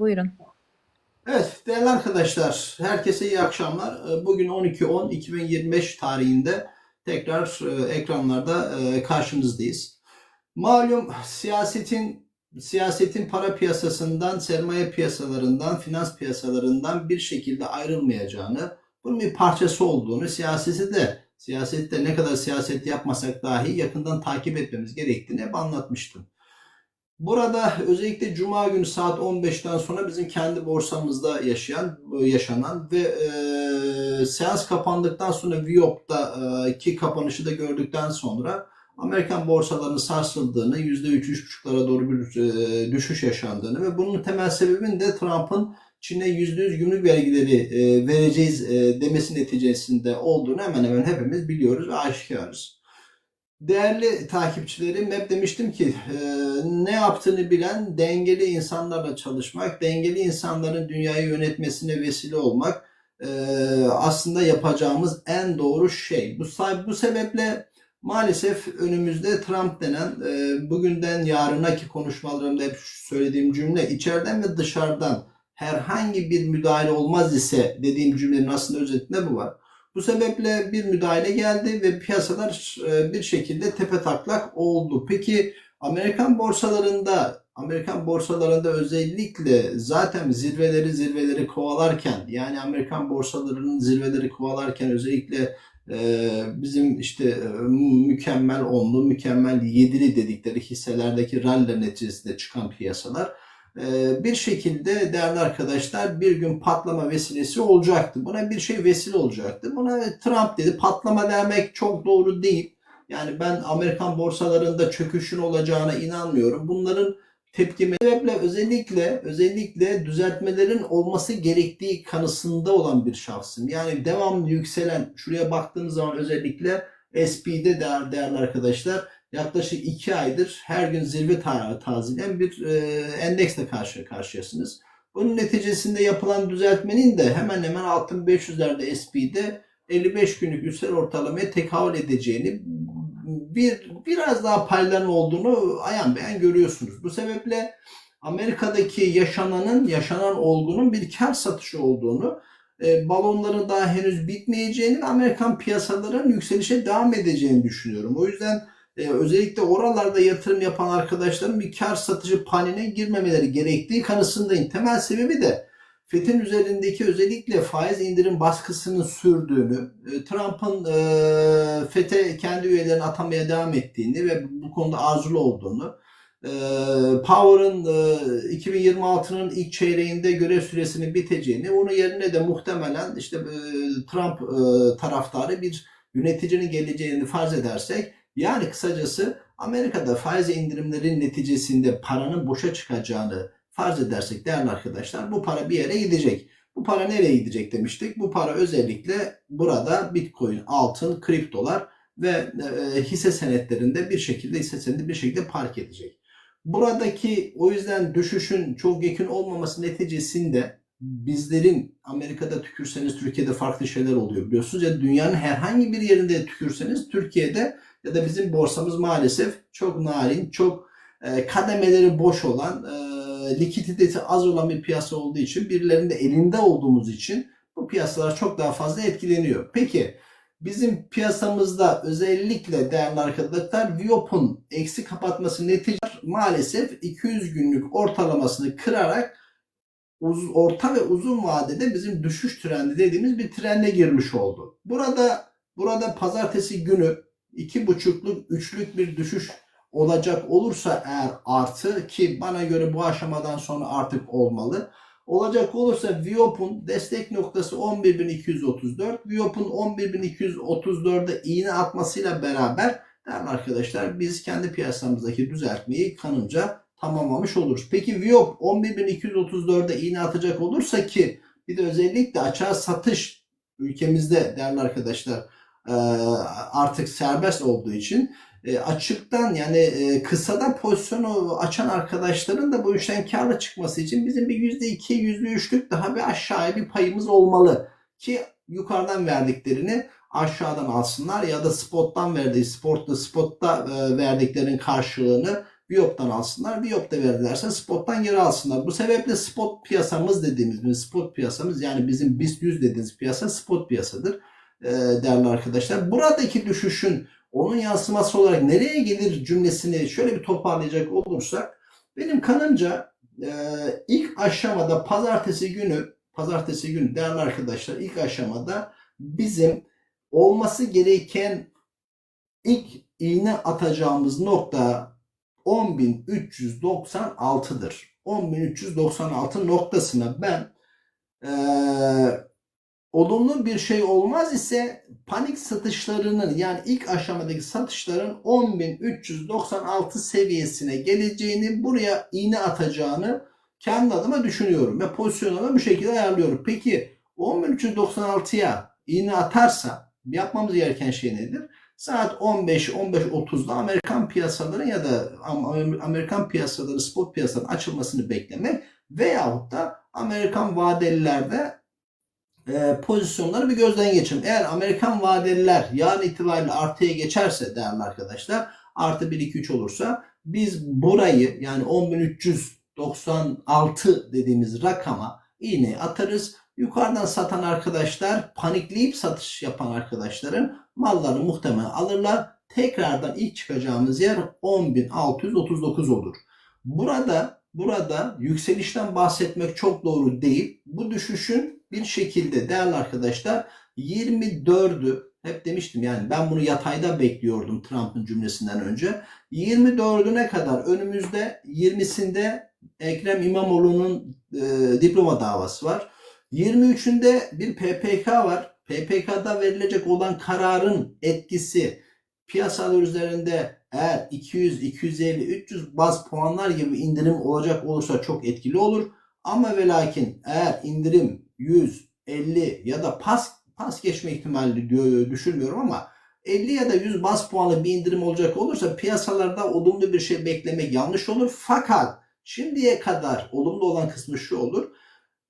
Buyurun. Evet değerli arkadaşlar herkese iyi akşamlar. Ee, Bugün 12-10-2025 tarihinde tekrar e, ekranlarda e, karşınızdayız. Malum siyasetin siyasetin para piyasasından, sermaye piyasalarından, finans piyasalarından bir şekilde ayrılmayacağını, bunun bir parçası olduğunu, siyaseti de siyasette ne kadar siyaset yapmasak dahi yakından takip etmemiz gerektiğini hep anlatmıştım. Burada özellikle Cuma günü saat 15'ten sonra bizim kendi borsamızda yaşayan, yaşanan ve e, seans kapandıktan sonra Viyop'ta e, kapanışı da gördükten sonra Amerikan borsalarının sarsıldığını, %3-3,5'lara doğru bir e, düşüş yaşandığını ve bunun temel sebebinin de Trump'ın Çin'e %100 gümrük vergileri e, vereceğiz e, demesi neticesinde olduğunu hemen hemen hepimiz biliyoruz ve aşikarız. Değerli takipçilerim hep demiştim ki e, ne yaptığını bilen dengeli insanlarla çalışmak, dengeli insanların dünyayı yönetmesine vesile olmak e, aslında yapacağımız en doğru şey. Bu, bu sebeple maalesef önümüzde Trump denen e, bugünden yarınaki konuşmalarımda hep söylediğim cümle içeriden ve dışarıdan herhangi bir müdahale olmaz ise dediğim cümlenin aslında özetinde bu var. Bu sebeple bir müdahale geldi ve piyasalar e, bir şekilde tepe taklak oldu. Peki Amerikan borsalarında Amerikan borsalarında özellikle zaten zirveleri zirveleri kovalarken yani Amerikan borsalarının zirveleri kovalarken özellikle e, bizim işte e, mükemmel onlu, mükemmel yedili dedikleri hisselerdeki ralliler neticesinde çıkan piyasalar bir şekilde değerli arkadaşlar bir gün patlama vesilesi olacaktı. Buna bir şey vesile olacaktı. Buna Trump dedi patlama demek çok doğru değil. Yani ben Amerikan borsalarında çöküşün olacağına inanmıyorum. Bunların tepkime sebeple özellikle özellikle düzeltmelerin olması gerektiği kanısında olan bir şahsım. Yani devamlı yükselen şuraya baktığınız zaman özellikle SP'de değer, değerli arkadaşlar yaklaşık 2 aydır her gün zirve ta tazilen bir e, endeksle karşı karşıyasınız. Bunun neticesinde yapılan düzeltmenin de hemen hemen 6500'lerde SP'de 55 günlük üstel ortalamaya tekabül edeceğini bir biraz daha payların olduğunu ayan beyan görüyorsunuz. Bu sebeple Amerika'daki yaşananın, yaşanan olgunun bir kar satışı olduğunu, e, balonların daha henüz bitmeyeceğini ve Amerikan piyasaların yükselişe devam edeceğini düşünüyorum. O yüzden e, özellikle oralarda yatırım yapan arkadaşların bir kar satıcı panine girmemeleri gerektiği kanısındayım. Temel sebebi de FED'in üzerindeki özellikle faiz indirim baskısının sürdüğünü, e, Trump'ın e, FED'e kendi üyelerini atamaya devam ettiğini ve bu konuda arzulu olduğunu, e, Power'ın e, 2026'nın ilk çeyreğinde görev süresinin biteceğini, onun yerine de muhtemelen işte e, Trump e, taraftarı bir yöneticinin geleceğini farz edersek yani kısacası Amerika'da faiz indirimlerin neticesinde paranın boşa çıkacağını farz edersek değerli arkadaşlar bu para bir yere gidecek. Bu para nereye gidecek demiştik. Bu para özellikle burada Bitcoin, altın, kriptolar ve e, hisse senetlerinde bir şekilde hisse senedi bir şekilde park edecek. Buradaki o yüzden düşüşün çok yakın olmaması neticesinde bizlerin Amerika'da tükürseniz Türkiye'de farklı şeyler oluyor biliyorsunuz. Ya dünyanın herhangi bir yerinde tükürseniz Türkiye'de ya da bizim borsamız maalesef çok narin, çok e, kademeleri boş olan, e, likiditesi az olan bir piyasa olduğu için birilerinin de elinde olduğumuz için bu piyasalar çok daha fazla etkileniyor. Peki bizim piyasamızda özellikle değerli arkadaşlar Viop'un eksi kapatması netice maalesef 200 günlük ortalamasını kırarak uz, orta ve uzun vadede bizim düşüş trendi dediğimiz bir trende girmiş oldu. Burada burada pazartesi günü iki buçukluk, üçlük bir düşüş olacak olursa eğer artı ki bana göre bu aşamadan sonra artık olmalı. Olacak olursa Viop'un destek noktası 11.234. Viop'un 11.234'e iğne atmasıyla beraber değerli arkadaşlar biz kendi piyasamızdaki düzeltmeyi kanımca tamamlamış oluruz. Peki Viop 11.234'e iğne atacak olursa ki bir de özellikle açığa satış ülkemizde değerli arkadaşlar e, artık serbest olduğu için e, açıktan yani e, kısada pozisyonu açan arkadaşların da bu işten karlı çıkması için bizim bir %2, %3'lük daha bir aşağıya bir payımız olmalı ki yukarıdan verdiklerini aşağıdan alsınlar ya da spottan verdiği sportta spotta verdiklerinin karşılığını Biyop'tan alsınlar. Biyop da verdilerse spottan geri alsınlar. Bu sebeple spot piyasamız dediğimiz spot piyasamız yani bizim BIST 100 dediğimiz piyasa spot piyasadır e, değerli arkadaşlar. Buradaki düşüşün onun yansıması olarak nereye gelir cümlesini şöyle bir toparlayacak olursak benim kanımca ilk aşamada pazartesi günü pazartesi günü değerli arkadaşlar ilk aşamada bizim olması gereken ilk iğne atacağımız nokta 10.396'dır. 10.396 noktasına ben eee, olumlu bir şey olmaz ise panik satışlarının yani ilk aşamadaki satışların 10.396 seviyesine geleceğini buraya iğne atacağını kendi adıma düşünüyorum ve pozisyonumu bu şekilde ayarlıyorum. Peki 10.396'ya iğne atarsa yapmamız gereken şey nedir? Saat 15-15.30'da Amerikan piyasaların ya da Am- Amerikan piyasaları, spot piyasaların açılmasını beklemek veyahut da Amerikan vadelilerde e, pozisyonları bir gözden geçirin. Eğer Amerikan vadeliler yarın itibariyle artıya geçerse değerli arkadaşlar artı 1-2-3 olursa biz burayı yani 10.396 dediğimiz rakama iğne atarız. Yukarıdan satan arkadaşlar panikleyip satış yapan arkadaşların mallarını muhtemelen alırlar. Tekrardan ilk çıkacağımız yer 10.639 olur. Burada burada yükselişten bahsetmek çok doğru değil. Bu düşüşün bir şekilde değerli arkadaşlar 24'ü hep demiştim yani ben bunu yatayda bekliyordum Trump'ın cümlesinden önce. 24'üne kadar önümüzde 20'sinde Ekrem İmamoğlu'nun e, diploma davası var. 23'ünde bir PPK var. PPK'da verilecek olan kararın etkisi piyasalar üzerinde eğer 200, 250, 300 baz puanlar gibi indirim olacak olursa çok etkili olur. Ama ve lakin eğer indirim 100, 50 ya da pas pas geçme ihtimali düşünmüyorum ama 50 ya da 100 baz puanlı bir indirim olacak olursa piyasalarda olumlu bir şey beklemek yanlış olur. Fakat şimdiye kadar olumlu olan kısmı şu olur.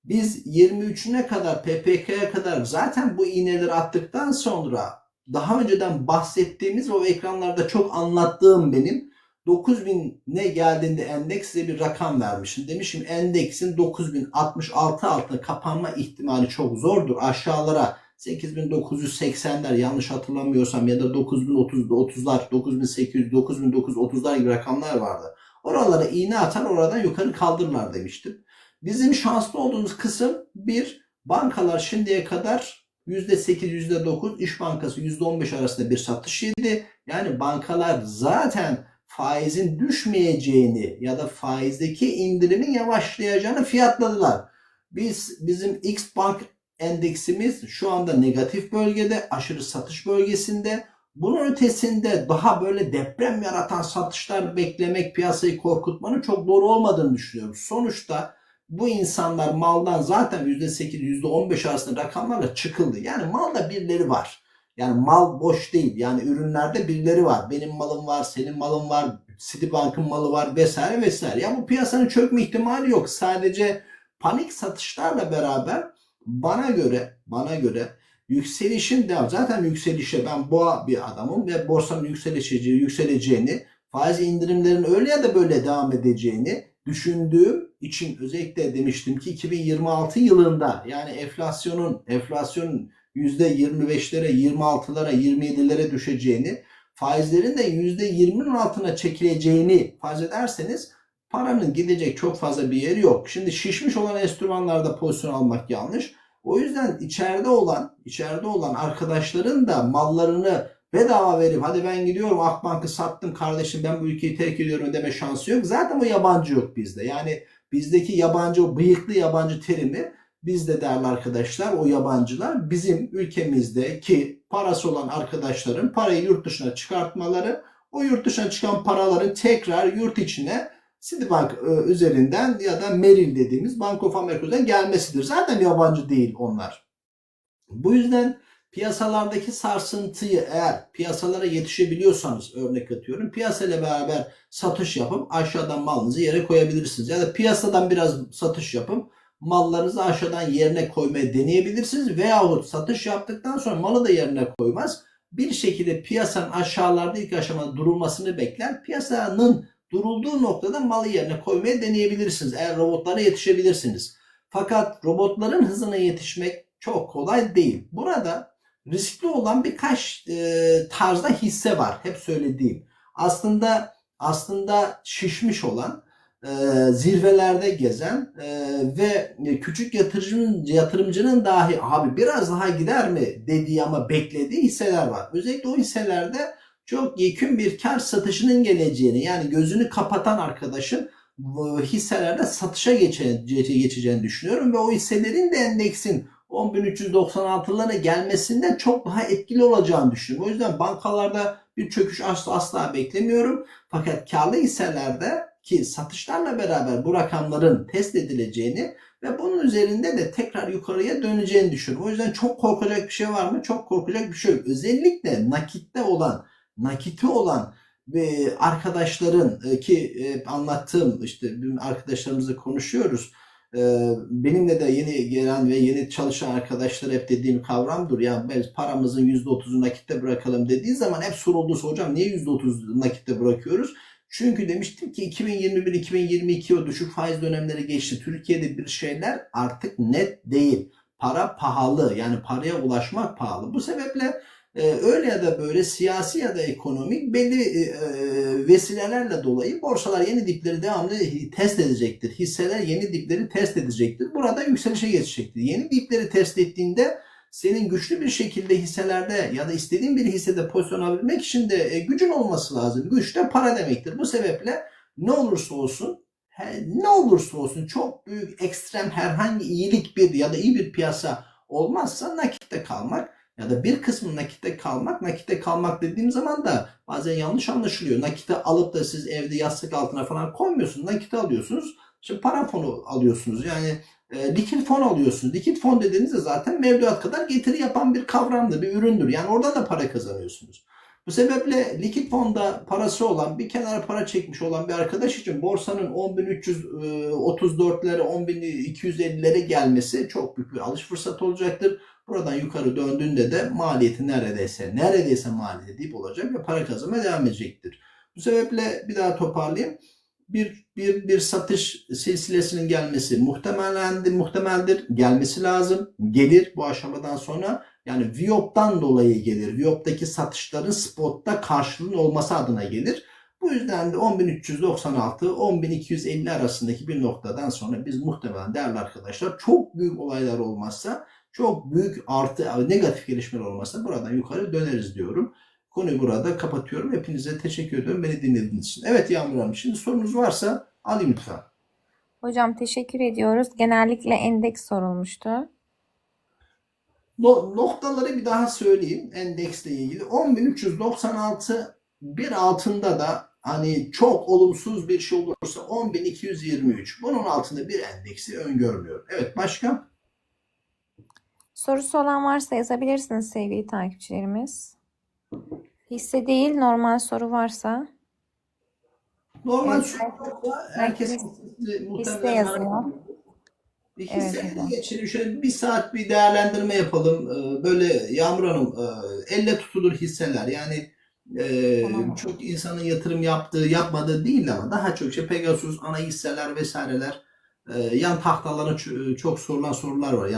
Biz 23'üne kadar PPK'ya kadar zaten bu iğneleri attıktan sonra daha önceden bahsettiğimiz o ekranlarda çok anlattığım benim 9000'ne geldiğinde endeks size bir rakam vermişim. Demişim endeksin 9066 altına kapanma ihtimali çok zordur. Aşağılara 8980'ler yanlış hatırlamıyorsam ya da 9030'lar, 9800, 9930'lar gibi rakamlar vardı. Oralara iğne atar oradan yukarı kaldırırlar demiştim. Bizim şanslı olduğumuz kısım bir bankalar şimdiye kadar %8, %9, İş Bankası %15 arasında bir satış yedi. Yani bankalar zaten faizin düşmeyeceğini ya da faizdeki indirimin yavaşlayacağını fiyatladılar. Biz bizim X Bank endeksimiz şu anda negatif bölgede, aşırı satış bölgesinde. Bunun ötesinde daha böyle deprem yaratan satışlar beklemek, piyasayı korkutmanın çok doğru olmadığını düşünüyorum. Sonuçta bu insanlar maldan zaten %8, %15 arasında rakamlarla çıkıldı. Yani malda birileri var. Yani mal boş değil. Yani ürünlerde birileri var. Benim malım var, senin malın var, Citibank'ın malı var vesaire vesaire. Ya bu piyasanın çökme ihtimali yok. Sadece panik satışlarla beraber bana göre bana göre yükselişin devam. Zaten yükselişe ben boğa bir adamım ve borsanın yükseleceği, yükseleceğini, faiz indirimlerin öyle ya da böyle devam edeceğini düşündüğüm için özellikle demiştim ki 2026 yılında yani enflasyonun enflasyonun %25'lere, 26'lara, 27'lere düşeceğini, faizlerin de %20'nin altına çekileceğini farz ederseniz paranın gidecek çok fazla bir yeri yok. Şimdi şişmiş olan enstrümanlarda pozisyon almak yanlış. O yüzden içeride olan, içeride olan arkadaşların da mallarını bedava verip hadi ben gidiyorum Akbank'ı sattım kardeşim ben bu ülkeyi terk ediyorum deme şansı yok. Zaten o yabancı yok bizde. Yani bizdeki yabancı o bıyıklı yabancı terimi bizde değerli arkadaşlar o yabancılar bizim ülkemizdeki parası olan arkadaşların parayı yurt dışına çıkartmaları o yurt dışına çıkan paraların tekrar yurt içine Citibank e, üzerinden ya da Merrill dediğimiz Bank of America'dan gelmesidir. Zaten yabancı değil onlar. Bu yüzden piyasalardaki sarsıntıyı eğer piyasalara yetişebiliyorsanız örnek atıyorum piyasayla beraber satış yapıp aşağıdan malınızı yere koyabilirsiniz. Ya da piyasadan biraz satış yapıp mallarınızı aşağıdan yerine koymaya deneyebilirsiniz. Veyahut satış yaptıktan sonra malı da yerine koymaz. Bir şekilde piyasanın aşağılarda ilk aşamada durulmasını bekler. Piyasanın durulduğu noktada malı yerine koymaya deneyebilirsiniz. Eğer robotlara yetişebilirsiniz. Fakat robotların hızına yetişmek çok kolay değil. Burada riskli olan birkaç e, tarzda hisse var. Hep söylediğim. Aslında aslında şişmiş olan e, zirvelerde gezen e, ve küçük yatırımcının, yatırımcının dahi abi biraz daha gider mi dediği ama beklediği hisseler var. Özellikle o hisselerde çok yekün bir kar satışının geleceğini yani gözünü kapatan arkadaşın hisselerde satışa geçe- geçe- geçeceğini düşünüyorum ve o hisselerin de endeksin 10.396'lara gelmesinden çok daha etkili olacağını düşünüyorum. O yüzden bankalarda bir çöküş asla asla beklemiyorum. Fakat karlı hisselerde ki satışlarla beraber bu rakamların test edileceğini ve bunun üzerinde de tekrar yukarıya döneceğini düşünüyorum. O yüzden çok korkacak bir şey var mı? Çok korkacak bir şey yok. Özellikle nakitte olan, nakiti olan ve arkadaşların e, ki e, anlattığım işte arkadaşlarımızla konuşuyoruz. E, Benimle de yeni gelen ve yeni çalışan arkadaşlar hep dediğim kavramdır. Ya biz paramızın %30'u nakitte bırakalım dediği zaman hep sorulduğu hocam niye %30 nakitte bırakıyoruz? Çünkü demiştim ki 2021-2022 o düşük faiz dönemleri geçti. Türkiye'de bir şeyler artık net değil. Para pahalı yani paraya ulaşmak pahalı. Bu sebeple e, öyle ya da böyle siyasi ya da ekonomik belli e, e, vesilelerle dolayı borsalar yeni dipleri devamlı test edecektir. Hisseler yeni dipleri test edecektir. Burada yükselişe geçecektir. Yeni dipleri test ettiğinde senin güçlü bir şekilde hisselerde ya da istediğin bir hissede pozisyon alabilmek için de e, gücün olması lazım. Güç de para demektir. Bu sebeple ne olursa olsun ne olursa olsun çok büyük ekstrem herhangi iyilik bir ya da iyi bir piyasa olmazsa nakitte kalmak ya da bir kısmı nakitte kalmak. Nakitte kalmak dediğim zaman da bazen yanlış anlaşılıyor. Nakite alıp da siz evde yastık altına falan koymuyorsunuz. Nakite alıyorsunuz. İşte para fonu alıyorsunuz. Yani e, likit fon alıyorsunuz. Likit fon dediğinizde zaten mevduat kadar getiri yapan bir kavramdır, bir üründür. Yani oradan da para kazanıyorsunuz. Bu sebeple likit fonda parası olan, bir kenara para çekmiş olan bir arkadaş için borsanın 10.334'lere, 10.250'lere gelmesi çok büyük bir alış fırsatı olacaktır. Buradan yukarı döndüğünde de maliyeti neredeyse, neredeyse maliyeti dip olacak ve para kazanmaya devam edecektir. Bu sebeple bir daha toparlayayım. Bir, bir, bir satış silsilesinin gelmesi muhtemeldir, muhtemeldir. Gelmesi lazım. Gelir bu aşamadan sonra. Yani Viop'tan dolayı gelir. Viop'taki satışların spotta karşılığının olması adına gelir. Bu yüzden de 10.396 10.250 arasındaki bir noktadan sonra biz muhtemelen değerli arkadaşlar çok büyük olaylar olmazsa çok büyük artı negatif gelişmeler olmazsa buradan yukarı döneriz diyorum. Konuyu burada kapatıyorum. Hepinize teşekkür ediyorum beni dinlediğiniz için. Evet Yağmur Hanım şimdi sorunuz varsa alayım lütfen. Hocam teşekkür ediyoruz. Genellikle endeks sorulmuştu. No- noktaları bir daha söyleyeyim endeksle ilgili. 10.396 bir altında da hani çok olumsuz bir şey olursa 10.223. Bunun altında bir endeksi öngörmüyorum. Evet başka? Sorusu olan varsa yazabilirsiniz sevgili takipçilerimiz. Hisse değil normal soru varsa Normal Evet, sorularda herkes hisse muhtemelen yazıyor. Bir Evet, geçelim. Şöyle bir saat bir değerlendirme yapalım. Ee, Böyle Yağmur Hanım e, elle tutulur hisseler. Yani e, Tamam. çok insanın yatırım yaptığı, yapmadığı değil ama daha çok işte Pegasus, ana hisseler vesaireler, e, yan tahtalara çok sorulan sorular var.